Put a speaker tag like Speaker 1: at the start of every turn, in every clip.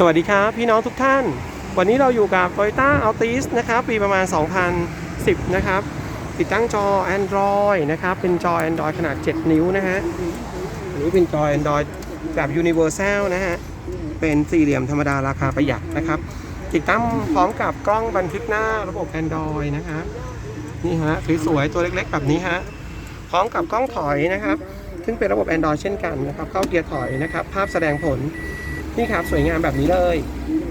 Speaker 1: สวัสดีครับ พี่น้องทุกท่าน วันนี้เราอยู่กับ Toyota Altis นะครับ ปีประมาณ 2010 นะครับ ติดตั้งจอ Android นะครับ เป็นจอ Android ขนาด 7 นิ้วนะฮะอันนี้เป็นจอ Android แบบ Universal นะฮะ เป็นสี่เหลี่ยมธรรมดาราคาประหยัดนะครับ ติดตั้งพร้อมกับกล้องบันทึกหน้าระบบ Android นะคะนี่ฮะสวยๆตัวเล็กๆ แบบนี้ฮะพร้อมกับกล้องถอยนะครับ ซึ่งเป็นระบบ Android เช่นกันนะครับเข้าเกียร์ถอยนะครับ ภาพแสดงผล นี่ครับสวยงามแบบนี้เลย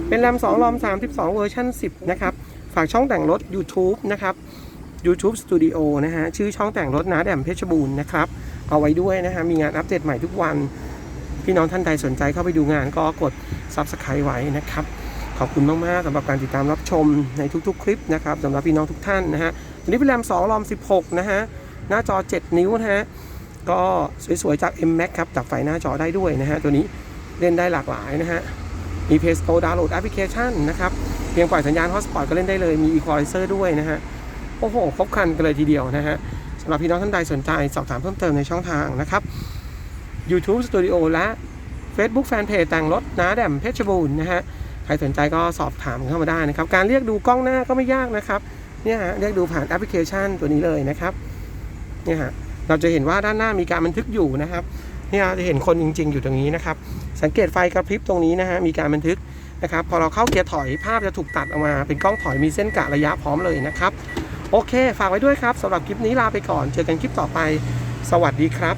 Speaker 1: เป็นแรม2รอม 32 เวอร์ชัน10 นะครับ ฝากช่องแต่งรถ YouTube นะครับ YouTube Studio นะฮะ ชื่อช่องแต่งรถนาแดมเพชรบูรณ์นะครับ เอาไว้ด้วยนะฮะ มีงานอัปเดตใหม่ทุกวัน พี่น้องท่านใดสนใจเข้าไปดูงานก็กด Subscribe ไว้นะครับ ขอบคุณมาก ๆสำหรับการติดตามรับชมในทุกๆ คลิปนะครับสำหรับพี่น้องทุกท่านนะฮะตัวนี้เป็นแรม2รอม 16 นะฮะ หน้าจอ 7 นิ้วนะฮะ ก็สวยๆจาก M Max ครับจับไฟหน้าจอได้ด้วยนะฮะตัวนี้ เล่นได้หลากหลายนะฮะ มี Play Store ดาวน์โหลดแอปพลิเคชันนะครับ เพียงปล่อยสัญญาณ Hotspot ก็เล่นได้เลย มี Equalizer ด้วยนะฮะ โอ้โห ครบคันกันเลยทีเดียวนะฮะสำหรับพี่น้องท่านใดสนใจสอบถามเพิ่มเติมในช่องทางนะครับ YouTube Studio และ Facebook Fanpage แต่งรถนาแดมเพชรบูรณ์นะฮะ ใครสนใจก็สอบถามเข้ามาได้นะครับ การเรียกดูกล้องหน้าก็ไม่ยากนะครับ เนี่ยฮะ เรียกดูผ่านแอปพลิเคชันตัวนี้เลยนะครับ เนี่ยฮะ เราจะเห็นว่าด้านหน้ามีการบันทึกอยู่นะครับ เนี่ยจะเห็นคนจริง ๆ อยู่ตรงนี้นะครับ สังเกตไฟกระพริบตรงนี้นะฮะ มีการบันทึกนะครับ พอเราเข้าเกียร์ถอยภาพจะถูกตัดออกมา เป็นกล้องถอยมีเส้นกะระยะพร้อมเลยนะครับ โอเค ฝากไว้ด้วยครับสำหรับคลิปนี้ลาไปก่อน เจอกันคลิปต่อไป สวัสดีครับ